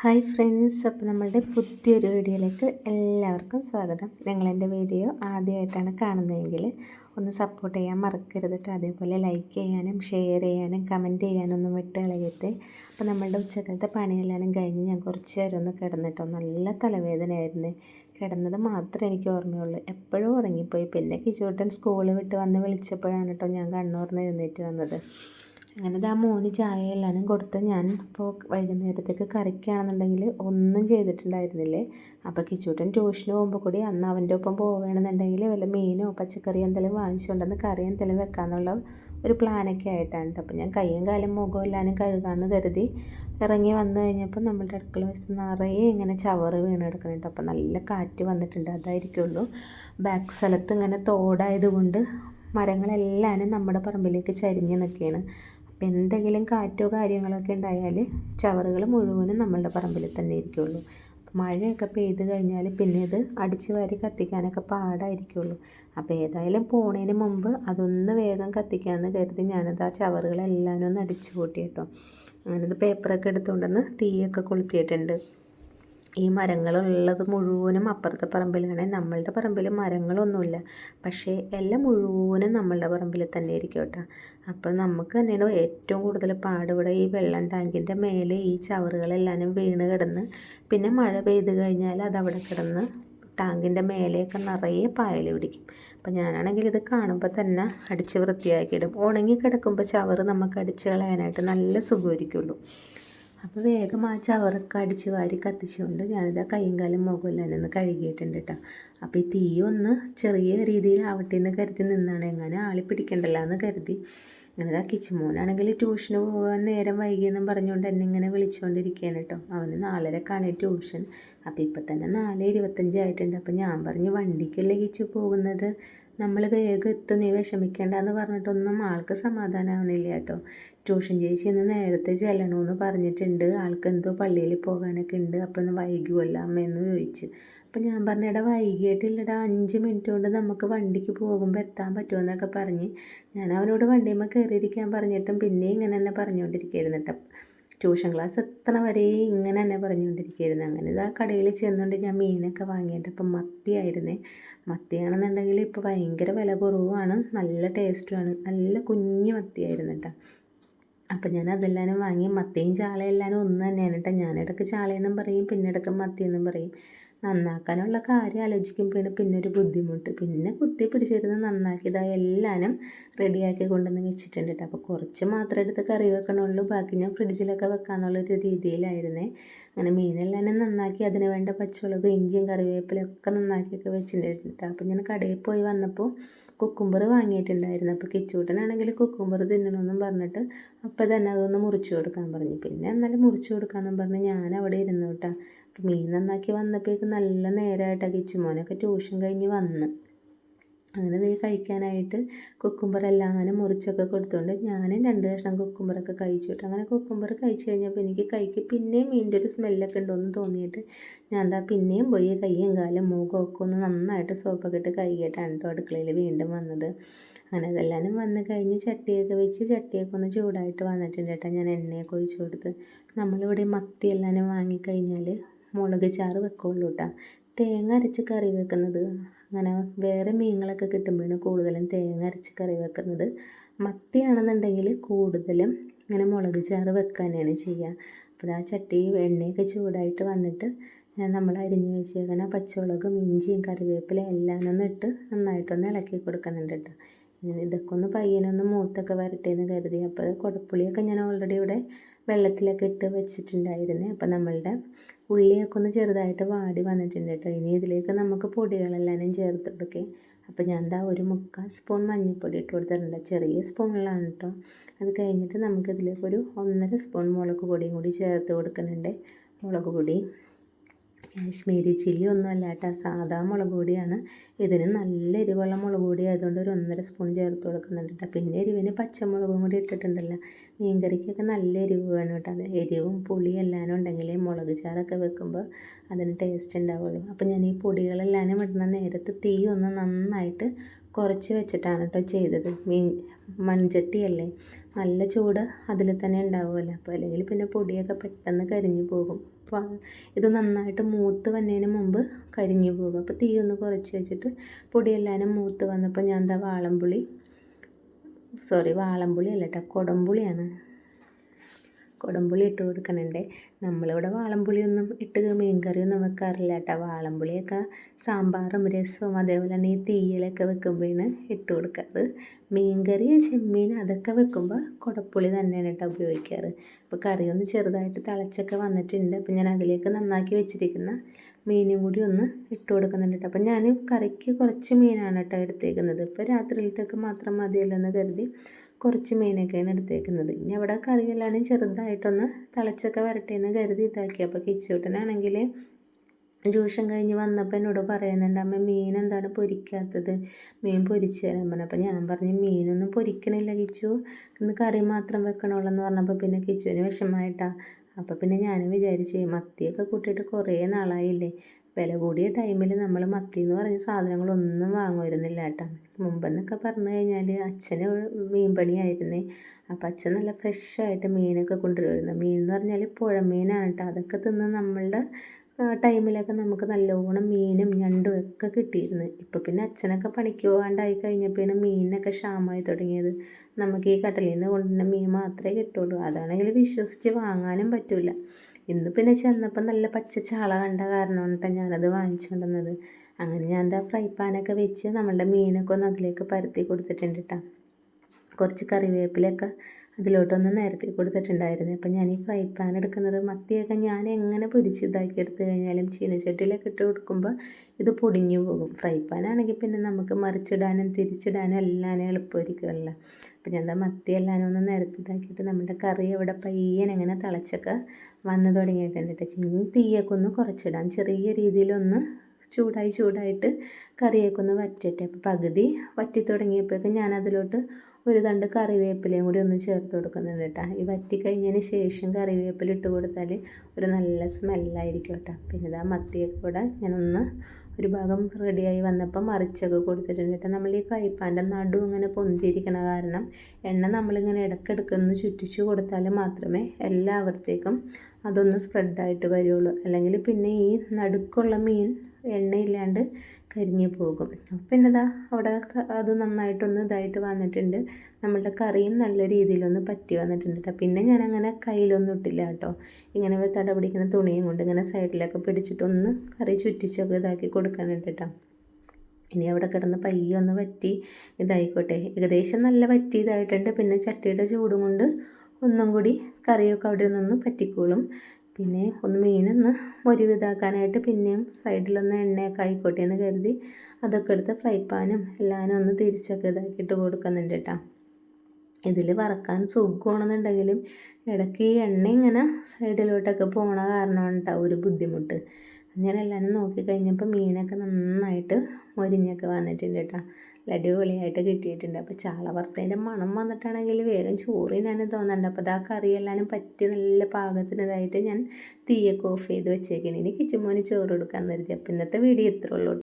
Hi friends അപ്പോൾ നമ്മളുടെ പുതിയൊരു വീഡിയോയിലേക്ക് എല്ലാവർക്കും സ്വാഗതം. നിങ്ങളെന്റെ വീഡിയോ ആദ്യമായിട്ടാണ് കാണുന്നതെങ്കിൽ ഒന്ന് സപ്പോർട്ട് ചെയ്യാൻ മറക്കരുത് കേട്ടോ. അതേപോലെ ലൈക്ക് ചെയ്യാനും ഷെയർ ചെയ്യാനും കമന്റ് ചെയ്യാനൊന്നും വിട്ട് കളയരുത്. അപ്പോൾ നമ്മളുടെ ഉച്ചക്കാലത്തെ പണിയെല്ലാം കഴിഞ്ഞ് ഞാൻ കുറച്ച് നേരം ഒന്ന് കിടന്നിട്ടോ നല്ല തലവേദനയായിരുന്നു. കിടന്നത് മാത്രമേ എനിക്ക് ഓർമ്മയുള്ളൂ. എപ്പോഴും ഉറങ്ങിപ്പോയി. പിന്നെ കിച്ചോട്ടൻ സ്കൂൾ വിട്ട് വന്ന് വിളിച്ചപ്പോഴാണ് കേട്ടോ ഞാൻ കണ്ണൂർന്ന് എഴുന്നേറ്റ് വന്നത്. അങ്ങനെ ആ മോന് ചായ എല്ലാനും കൊടുത്ത് ഞാൻ ഇപ്പോൾ വൈകുന്നേരത്തേക്ക് കറിക്കാണെന്നുണ്ടെങ്കിൽ ഒന്നും ചെയ്തിട്ടുണ്ടായിരുന്നില്ലേ? അപ്പോൾ കിച്ചൂട്ടൻ ട്യൂഷന് പോകുമ്പോൾ കൂടി അന്ന് അവന്റെ ഒപ്പം പോവുകയാണെന്നുണ്ടെങ്കിൽ വല്ല മീനോ പച്ചക്കറി എന്തെങ്കിലും വാങ്ങിച്ചുകൊണ്ടെന്ന് കറി എന്തെങ്കിലും വെക്കാമെന്നുള്ള ഒരു പ്ലാനൊക്കെ ആയിട്ടാണ് അപ്പോൾ ഞാൻ കയ്യും കാലും മുഖവും എല്ലാവരും കഴുകാമെന്ന് കരുതി ഇറങ്ങി വന്നു കഴിഞ്ഞപ്പോൾ നമ്മുടെ അടുക്കള വശത്ത് നിറയെ ഇങ്ങനെ ചവറ് വീണ് കിടക്കുന്നുണ്ട് അപ്പോൾ നല്ല കാറ്റ് വന്നിട്ടുണ്ട് അതായിരിക്കുള്ളൂ. ബാക്ക് സ്ഥലത്ത് ഇങ്ങനെ തോടായതുകൊണ്ട് മരങ്ങളെല്ലാവരും നമ്മുടെ പറമ്പിലേക്ക് ചരിഞ്ഞ് നിൽക്കുകയാണ് അപ്പം എന്തെങ്കിലും കാറ്റോ കാര്യങ്ങളൊക്കെ ഉണ്ടായാൽ ചവറുകൾ മുഴുവനും നമ്മളുടെ പറമ്പിൽ തന്നെ ഇരിക്കുള്ളൂ. മഴയൊക്കെ പെയ്ത് കഴിഞ്ഞാൽ പിന്നെ ഇത് അടിച്ച് വാരി കത്തിക്കാനൊക്കെ പാടായിരിക്കുള്ളൂ. അപ്പോൾ ഏതായാലും പോണേന് മുമ്പ് അതൊന്ന് വേഗം കത്തിക്കാമെന്ന് കരുതി ഞാനത് ആ ചവറുകളെല്ലാം ഒന്ന് അടിച്ചു കൂട്ടി കേട്ടോ. അങ്ങനത് പേപ്പറൊക്കെ എടുത്തുകൊണ്ടുവന്ന് തീയൊക്കെ കൊളുത്തിയിട്ടുണ്ട്. ഈ മരങ്ങളുള്ളത് മുഴുവനും അപ്പുറത്തെ പറമ്പിലാണ്. നമ്മളുടെ പറമ്പിൽ മരങ്ങളൊന്നുമില്ല. പക്ഷേ എല്ലാം മുഴുവനും നമ്മളുടെ പറമ്പിൽ തന്നെ ആയിരിക്കും കേട്ടോ. അപ്പോൾ നമുക്ക് തന്നെയാണ് ഏറ്റവും കൂടുതൽ പാടിവിടെ ഈ വെള്ളം ടാങ്കിന്റെ മേലെ ഈ ചവറുകളെല്ലാം വീണ് കിടന്ന് പിന്നെ മഴ പെയ്ത് കഴിഞ്ഞാൽ അതവിടെ കിടന്ന് ടാങ്കിന്റെ മേലെയൊക്കെ നിറയെ പായൽ പിടിക്കും. അപ്പം ഞാനാണെങ്കിൽ ഇത് കാണുമ്പോൾ തന്നെ അടിച്ച് വൃത്തിയാക്കിയിടും. ഉണങ്ങി കിടക്കുമ്പോൾ ചവറ് നമുക്ക് അടിച്ച് കളയാനായിട്ട് നല്ല സുഖമായിരിക്കുള്ളൂ. അപ്പോൾ വേഗം ആ ചവറൊക്കെ അടിച്ച് വാരി കത്തിച്ചുകൊണ്ട് ഞാനിത് കൈയും കാലും മുകളിൽ ഒന്ന് കഴുകിയിട്ടുണ്ട് കേട്ടോ അപ്പോൾ ഈ തീ ഒന്ന് ചെറിയ രീതിയിൽ ആവട്ടെ എന്ന് കരുതി നിന്നാണ്. എങ്ങനെ ആളി പിടിക്കണ്ടല്ലോ എന്ന് കരുതി. അങ്ങനെ കിച്ചു മോനാണെങ്കിൽ ട്യൂഷന് പോകാൻ നേരം വൈകിയെന്നും പറഞ്ഞുകൊണ്ട് എന്നെ ഇങ്ങനെ വിളിച്ചുകൊണ്ടിരിക്കുകയാണ് കേട്ടോ അവന് നാലരക്കാണ് ട്യൂഷൻ. അപ്പോൾ ഇപ്പം തന്നെ നാല് ഇരുപത്തഞ്ചായിട്ടുണ്ട് അപ്പോൾ ഞാൻ പറഞ്ഞു വണ്ടിക്കല്ലേ കിച്ചു പോകുന്നത്? നമ്മൾ വേഗം എത്തും നീ വിഷമിക്കേണ്ടെന്ന് പറഞ്ഞിട്ടൊന്നും ആൾക്ക് സമാധാനമാവണില്ല കേട്ടോ. ട്യൂഷൻ ചേച്ചി ഇന്ന് നേരത്തെ ചെല്ലണമെന്ന് പറഞ്ഞിട്ടുണ്ട്. ആൾക്ക് എന്തോ പള്ളിയിൽ പോകാനൊക്കെ ഉണ്ട്. അപ്പം ഒന്ന് വൈകുമല്ലോ അമ്മയെന്ന് ചോദിച്ചു. അപ്പം ഞാൻ പറഞ്ഞു എടാ വൈകിട്ടില്ലടാ അഞ്ച് മിനിറ്റ് കൊണ്ട് നമുക്ക് വണ്ടിക്ക് പോകുമ്പോൾ എത്താൻ പറ്റുമെന്നൊക്കെ പറഞ്ഞ് ഞാൻ അവനോട് വണ്ടിയുമ്പോൾ കയറിയിരിക്കാൻ പറഞ്ഞിട്ടും പിന്നെ ഇങ്ങനെ തന്നെ പറഞ്ഞുകൊണ്ടിരിക്കുകയായിരുന്നു കേട്ടോ. ട്യൂഷൻ ക്ലാസ് എത്ര വരെ ഇങ്ങനെ തന്നെ പറഞ്ഞുകൊണ്ടിരിക്കുകയായിരുന്നു. അങ്ങനെ ഇതാ കടയിൽ ചെന്നുകൊണ്ട് ഞാൻ മീനൊക്കെ വാങ്ങിയിട്ട് അപ്പം മത്തിയായിരുന്നേ. മത്തിയാണെന്നുണ്ടെങ്കിൽ ഇപ്പോൾ ഭയങ്കര വില കുറവാണ് നല്ല ടേസ്റ്റുമാണ് നല്ല കുഞ്ഞു മത്തിയായിരുന്നു കേട്ടോ അപ്പം ഞാൻ അതെല്ലാവരും വാങ്ങി മത്തിയും ചാളയെല്ലാവരും ഒന്ന് തന്നെയാണ് കേട്ടോ ഞാനിടയ്ക്ക് ചാളയെന്നും പറയും പിന്നെ ഇടയ്ക്ക് മത്തിയെന്നും പറയും. നന്നാക്കാനുള്ള കാര്യം ആലോചിക്കുമ്പോഴാണ് പിന്നെ ഒരു ബുദ്ധിമുട്ട്. പിന്നെ കുത്തി പിടിച്ചിരുന്ന് നന്നാക്കിയതായ എല്ലാനും റെഡിയാക്കി കൊണ്ടുവന്ന് വെച്ചിട്ടുണ്ട് കേട്ടോ. അപ്പോൾ കുറച്ച് മാത്രം എടുത്ത് കറി വെക്കണുള്ളൂ. ബാക്കി ഞാൻ ഫ്രിഡ്ജിലൊക്കെ വെക്കാമെന്നുള്ളൊരു രീതിയിലായിരുന്നേ. അങ്ങനെ മീനെല്ലാം നന്നാക്കി അതിന് വേണ്ട പച്ചമുളക് ഇഞ്ചിയും കറിവേപ്പിലൊക്കെ നന്നാക്കിയൊക്കെ വെച്ചിട്ടുണ്ട് കേട്ടോ. അപ്പോൾ ഞാൻ കടയിൽ പോയി വന്നപ്പോൾ കുക്കുംബർ വാങ്ങിയിട്ടുണ്ടായിരുന്നു. അപ്പോൾ കിച്ചൂട്ടനാണെങ്കിൽ കുക്കുംബർ തിന്നണമെന്നും പറഞ്ഞിട്ട് അപ്പോൾ തന്നെ അതൊന്ന് മുറിച്ച് കൊടുക്കാൻ പറഞ്ഞു. പിന്നെ എന്നാലും മുറിച്ച് കൊടുക്കാമെന്നും പറഞ്ഞ് ഞാൻ അവിടെ ഇരുന്നു കേട്ടോ മീൻ നന്നാക്കി വന്നപ്പോഴേക്കും നല്ല നേരമായിട്ടാണ് കിച്ചുമോനൊക്കെ ട്യൂഷൻ കഴിഞ്ഞ് വന്ന്. അങ്ങനെ നീ കഴിക്കാനായിട്ട് കുക്കുംബർ എല്ലാം അങ്ങനെ മുറിച്ചൊക്കെ കൊടുത്തുകൊണ്ട് ഞാനും രണ്ട് കഷ്ണം കുക്കുംബറൊക്കെ കഴിച്ചു കേട്ടോ അങ്ങനെ കുക്കുംബർ കഴിച്ച് കഴിഞ്ഞപ്പോൾ എനിക്ക് കൈക്ക് പിന്നെയും മീനിന്റെ ഒരു സ്മെല്ലൊക്കെ ഉണ്ടോയെന്ന് തോന്നിയിട്ട് ഞാൻ എന്താ പിന്നെയും പോയി കയ്യും കാലും മൂക്കൊക്കെ ഒന്ന് നന്നായിട്ട് സോപ്പൊക്കെ ഇട്ട് കഴുകിയിട്ടാണ് കേട്ടോ അടുക്കളയിൽ വീണ്ടും വന്നത്. അങ്ങനെ അതെല്ലാം വന്ന് കഴിഞ്ഞ് ചട്ടിയൊക്കെ വെച്ച് ചട്ടിയൊക്കെ ഒന്ന് ചൂടായിട്ട് വന്നിട്ടുണ്ട് കേട്ടോ ഞാൻ എണ്ണയൊക്കെ ഒഴിച്ച് കൊടുത്ത്. നമ്മളിവിടെ മത്തി എല്ലാം വാങ്ങിക്കഴിഞ്ഞാൽ മുളക് ചാറ് വെക്കുള്ളൂ കേട്ടോ തേങ്ങ അരച്ച് കറി വെക്കുന്നത്. അങ്ങനെ വേറെ മീനുകളൊക്കെ കിട്ടുമ്പോഴാണ് കൂടുതലും തേങ്ങ അരച്ച് കറി വെക്കുന്നത്. മത്തിയാണെന്നുണ്ടെങ്കിൽ കൂടുതലും ഇങ്ങനെ മുളക് ചാറ് വെക്കാനാണ് ചെയ്യുക. അപ്പോൾ ആ ചട്ടി എണ്ണയൊക്കെ ചൂടായിട്ട് വന്നിട്ട് ഞാൻ നമ്മൾ അരിഞ്ഞ് വെച്ചേക്കുന്ന പച്ചമുളകും ഇഞ്ചിയും കറിവേപ്പില എല്ലാം ഒന്ന് ഇട്ട് നന്നായിട്ടൊന്ന് ഇളക്കി കൊടുക്കുന്നുണ്ട് കേട്ടോ. ഇതൊക്കെ ഒന്ന് പയ്യനൊന്ന് മൂത്തൊക്കെ വരട്ടെ എന്ന് കരുതി. അപ്പോൾ കുടപ്പുളിയൊക്കെ ഞാൻ ഓൾറെഡി ഇവിടെ വെള്ളത്തിലൊക്കെ ഇട്ട് വെച്ചിട്ടുണ്ടായിരുന്നു. അപ്പോൾ നമ്മളുടെ ഉള്ളിയൊക്കെ ഒന്ന് ചെറുതായിട്ട് വാടി വന്നിട്ടുണ്ട് കേട്ടോ ഇനി ഇതിലേക്ക് നമുക്ക് പൊടികളെല്ലാം ചേർത്ത് കൊടുക്കേ. അപ്പോൾ ഞാൻ എന്താ ഒരു മുക്കാൽ സ്പൂൺ മഞ്ഞൾപ്പൊടി ഇട്ട് കൊടുത്തിട്ടുണ്ട്. ചെറിയ സ്പൂണിലാണ് കേട്ടോ അത് കഴിഞ്ഞിട്ട് നമുക്കിതിലേക്ക് ഒരു ഒന്നര സ്പൂൺ മുളക് പൊടിയും കൂടി ചേർത്ത് കൊടുക്കുന്നുണ്ട്. മുളക് പൊടി. കാശ്മീരി ചില്ലി ഒന്നുമല്ല കേട്ടോ. സാധാ മുളക് പൊടിയാണ്. ഇതിന് നല്ല എരിവുള്ള മുളക് പൊടി ആയതുകൊണ്ട് ഒരു ഒന്നര സ്പൂൺ ചേർത്ത് കൊടുക്കുന്നുണ്ട് കേട്ടോ. പിന്നെ എരിവിന് പച്ചമുളകും കൂടി ഇട്ടിട്ടുണ്ടല്ലോ. മീൻകറിക്കൊക്കെ നല്ല എരിവ് വേണം കേട്ടോ. അത് എരിവും പുളിയും എല്ലാം ഉണ്ടെങ്കിൽ മുളക് ചാറൊക്കെ വെക്കുമ്പോൾ അതിന് ടേസ്റ്റ് ഉണ്ടാവുള്ളൂ. അപ്പോൾ ഞാൻ ഈ പൊടികളെല്ലാം ഇടുന്ന നേരത്ത് തീ ഒന്ന് നന്നായിട്ട് കുറച്ച് വെച്ചിട്ടാണ് കേട്ടോ ചെയ്തത്. മീൻ മൺചട്ടിയല്ലേ? നല്ല ചൂട് അതിൽ തന്നെ ഉണ്ടാവുമല്ലോ. അപ്പോൾ അല്ലെങ്കിൽ പിന്നെ പൊടിയൊക്കെ പെട്ടെന്ന് കരിഞ്ഞു പോകും. ഇത് നന്നായിട്ട് മൂത്ത് വന്നതിന് മുമ്പ് കരിഞ്ഞു പോകും അപ്പോൾ തീ ഒന്ന് കുറച്ച് വെച്ചിട്ട് പൊടിയെല്ലാനും മൂത്ത് വന്നപ്പോൾ ഞാൻ എന്താ വാളംപുളി സോറി വാളംപുളി അല്ല കേട്ടോ കുടംപുളിയാണ് കുടംപുളി ഇട്ട് കൊടുക്കുന്നുണ്ട് നമ്മളിവിടെ വാളംപുളിയൊന്നും ഇട്ട് മീൻ കറിയൊന്നും വെക്കാറില്ല കേട്ടോ. വാളംപുളിയൊക്കെ സാമ്പാറും രസവും അതേപോലെ തന്നെ ഈ തീയലൊക്കെ വെക്കുമ്പോഴാണ് ഇട്ട് കൊടുക്കാറ്. മീൻകറി ചെമ്മീൻ അതൊക്കെ വെക്കുമ്പോൾ കുടപ്പുളി തന്നെയാണ് കേട്ടോ ഉപയോഗിക്കാറ്. അപ്പോൾ കറി ഒന്ന് ചെറുതായിട്ട് തിളച്ചൊക്കെ വന്നിട്ടുണ്ട്. അപ്പോൾ ഞാൻ അതിലേക്ക് നന്നാക്കി വെച്ചിരിക്കുന്ന മീനും കൂടി ഒന്ന് ഇട്ട് കൊടുക്കുന്നുണ്ട് കേട്ടോ. അപ്പോൾ ഞാൻ കറിക്ക് കുറച്ച് മീനാണ് കേട്ടോ എടുത്തേക്കുന്നത്. ഇപ്പോൾ രാത്രിയിലത്തേക്ക് മാത്രം മതിയല്ലോ എന്ന് കരുതി കുറച്ച് മീനൊക്കെയാണ് എടുത്തേക്കുന്നത്. ഇനി അവിടെ കറിയെല്ലാം ചെറുതായിട്ടൊന്ന് തിളച്ചൊക്കെ വരട്ടെ എന്ന് കരുതി ഇതാക്കി. അപ്പോൾ കിച്ചൂട്ടനാണെങ്കിൽ ട്യൂഷൻ കഴിഞ്ഞ് വന്നപ്പോൾ എന്നോട് പറയുന്നുണ്ട് അമ്മ മീൻ എന്താണ് പൊരിക്കാത്തത്? മീൻ പൊരിച്ച് തരാൻ പറഞ്ഞു. അപ്പോൾ ഞാൻ പറഞ്ഞു മീനൊന്നും പൊരിക്കണില്ല കിച്ചു. ഇന്ന് കറി മാത്രം എന്ന് പറഞ്ഞപ്പോൾ പിന്നെ കിച്ചുവിന് വിഷമമായിട്ടാണ് അപ്പോൾ പിന്നെ ഞാൻ വിചാരിച്ച് മത്തിയൊക്കെ കൂട്ടിയിട്ട് കുറേ നാളായില്ലേ. വില കൂടിയ ടൈമിൽ നമ്മൾ മത്തി എന്ന് പറഞ്ഞ സാധനങ്ങളൊന്നും വാങ്ങുമായിരുന്നില്ല കേട്ടോ. മുമ്പെന്നൊക്കെ പറഞ്ഞു കഴിഞ്ഞാൽ അച്ഛന് മീൻ പണിയായിരുന്നേ അപ്പം അച്ഛൻ നല്ല ഫ്രഷായിട്ട് മീനൊക്കെ കൊണ്ടുവരുമായിരുന്നു. മീൻ എന്ന് പറഞ്ഞാൽ പുഴ മീനാണ് കേട്ടോ. അതൊക്കെ തിന്ന് നമ്മളുടെ ടൈമിലൊക്കെ നമുക്ക് നല്ലോണം മീനും ഞണ്ടും ഒക്കെ കിട്ടിയിരുന്നു. ഇപ്പോൾ പിന്നെ അച്ഛനൊക്കെ പണിക്ക് പോകാണ്ടായി കഴിഞ്ഞപ്പോഴാണ് മീനിനൊക്കെ ക്ഷാമമായി തുടങ്ങിയത്. നമുക്ക് ഈ കടലിൽ നിന്ന് കൊണ്ടുവരുന്ന മീൻ മാത്രമേ കിട്ടുള്ളൂ. അതാണെങ്കിൽ വിശ്വസിച്ച് വാങ്ങാനും പറ്റില്ല ഇന്ന് പിന്നെ ചെന്നപ്പോൾ നല്ല പച്ച ചാള കണ്ട കാരണം കൊണ്ടാണ് ഞാനത് വാങ്ങിച്ചു കൊണ്ടുവന്നത്. അങ്ങനെ ഞാൻ എന്താ ഫ്രൈ പാനൊക്കെ വെച്ച് നമ്മളുടെ മീനൊക്കെ ഒന്ന് അതിലേക്ക് പരത്തി കൊടുത്തിട്ടുണ്ട് കേട്ടോ കുറച്ച് കറിവേപ്പിലൊക്കെ അതിലോട്ടൊന്ന് നിരത്തി കൊടുത്തിട്ടുണ്ടായിരുന്നു. അപ്പം ഞാൻ ഈ ഫ്രൈ പാൻ എടുക്കുന്നത് മത്തിയൊക്കെ ഞാൻ എങ്ങനെ പൊരിച്ച് ഇതാക്കി എടുത്തു കഴിഞ്ഞാലും ചീനച്ചട്ടിയിലൊക്കെ ഇട്ട് കൊടുക്കുമ്പോൾ ഇത് പൊടിഞ്ഞു പോകും. ഫ്രൈ പാനാണെങ്കിൽ പിന്നെ നമുക്ക് മറിച്ചിടാനും തിരിച്ചിടാനും എല്ലാം എളുപ്പമായിരിക്കുമല്ലോ അപ്പം ഞാൻ മത്തി എല്ലാം ഒന്ന് നിരത്തിതാക്കിയിട്ട് നമ്മുടെ കറി അവിടെ പയ്യൻ എങ്ങനെ തിളച്ചൊക്കെ വന്ന് തുടങ്ങിയിട്ടുണ്ട് കേട്ടോ ഇനി തീയൊക്കെ ഒന്ന് കുറച്ചിടാം. ചെറിയ രീതിയിലൊന്ന് ചൂടായി ചൂടായിട്ട് കറിയൊക്കെ ഒന്ന് വറ്റട്ടെ. അപ്പോൾ പകുതി വറ്റി തുടങ്ങിയപ്പോഴേക്കും ഞാൻ അതിലോട്ട് ഒരു തണ്ട് കറിവേപ്പിലയും കൂടി ഒന്ന് ചേർത്ത് കൊടുക്കുന്നുണ്ട് കേട്ടോ. ഈ വറ്റി കഴിഞ്ഞതിന് ശേഷം കറിവേപ്പില ഇട്ട് കൊടുത്താൽ ഒരു നല്ല സ്മെല്ലായിരിക്കും കേട്ടോ. പിന്നെ ഇതാ മത്തിയൊക്കെ കൂടെ ഞാനൊന്ന് ഒരു ഭാഗം റെഡിയായി വന്നപ്പോൾ മറിച്ചൊക്കെ കൊടുത്തിട്ടുണ്ട് കേട്ടോ. നമ്മൾ ഈ ഫ്രൈ പാന്റെ നടു ഇങ്ങനെ പൊന്തിയിരിക്കണ കാരണം എണ്ണ നമ്മളിങ്ങനെ ഇടയ്ക്കിടയ്ക്കൊന്ന് ചുറ്റിച്ച് കൊടുത്താൽ മാത്രമേ എല്ലാവർത്തേക്കും അതൊന്ന് സ്പ്രെഡായിട്ട് വരുള്ളൂ. അല്ലെങ്കിൽ പിന്നെ ഈ നടുക്കുള്ള മീൻ എണ്ണയില്ലാണ്ട് കരിഞ്ഞു പോകും. പിന്നെ ഇതാ അവിടെ അത് നന്നായിട്ടൊന്ന് ഇതായിട്ട് വന്നിട്ടുണ്ട്. നമ്മളുടെ കറിയും നല്ല രീതിയിലൊന്ന് പറ്റി വന്നിട്ടുണ്ട് കേട്ടോ പിന്നെ ഞാൻ അങ്ങനെ കയ്യിലൊന്നും ഇട്ടില്ല കേട്ടോ ഇങ്ങനെ തട പിടിക്കുന്ന തുണിയും കൊണ്ട് ഇങ്ങനെ സൈഡിലൊക്കെ പിടിച്ചിട്ടൊന്ന് കറി ചുറ്റിച്ചൊക്കെ ഇതാക്കി കൊടുക്കാനുണ്ട് കേട്ടോ ഇനി അവിടെ കിടന്ന് പയ്യൊന്ന് വറ്റി ഇതായിക്കോട്ടെ. ഏകദേശം നല്ല വറ്റിയതായിട്ടുണ്ട് പിന്നെ ചട്ടിയുടെ ചൂടും കൊണ്ട് ഒന്നും കൂടി കറിയൊക്കെ അവിടെ നിന്ന് പറ്റിക്കോളും. പിന്നെ ഒന്ന് മീനൊന്ന് ഒരുവിധാക്കാനായിട്ട് പിന്നെയും സൈഡിലൊന്ന് എണ്ണയൊക്കെ ആയിക്കോട്ടെ എന്ന് കരുതി അതൊക്കെ എടുത്ത് ഫ്രൈ പാനും എല്ലാവരും ഒന്ന് തിരിച്ചൊക്കെ ഇതാക്കിയിട്ട് കൊടുക്കുന്നുണ്ട് കേട്ടോ. ഇതിൽ വറക്കാൻ സുഖമാണെന്നുണ്ടെങ്കിലും ഇടയ്ക്ക് ഈ എണ്ണ ഇങ്ങനെ സൈഡിലോട്ടൊക്കെ പോണ കേട്ടോ ഒരു ബുദ്ധിമുട്ട്. അങ്ങനെ എല്ലാവരും നോക്കിക്കഴിഞ്ഞപ്പോൾ മീനൊക്കെ നന്നായിട്ട് മൊരിഞ്ഞൊക്കെ വന്നിട്ടുണ്ട് കേട്ടോ. അടിപൊളിയായിട്ട് കിട്ടിയിട്ടുണ്ട്. അപ്പോൾ ചാള വറുത്തതിന്റെ മണം വന്നിട്ടാണെങ്കിൽ വേഗം ചോറിനാണ് തോന്നുന്നുണ്ട് അപ്പോൾ ആ കറിയെല്ലാം പറ്റി നല്ല പാകത്തിനതായിട്ട് ഞാൻ തീയൊക്കെ ഓഫ് ചെയ്ത് വെച്ചേക്കണേ. ഇനി കിച്ചൻ മോന് ചോറ് കൊടുക്കാൻ നിർത്തി അപ്പോൾ ഇന്നത്തെ വീഡിയോ ഇത്രേ ഉള്ളൂ.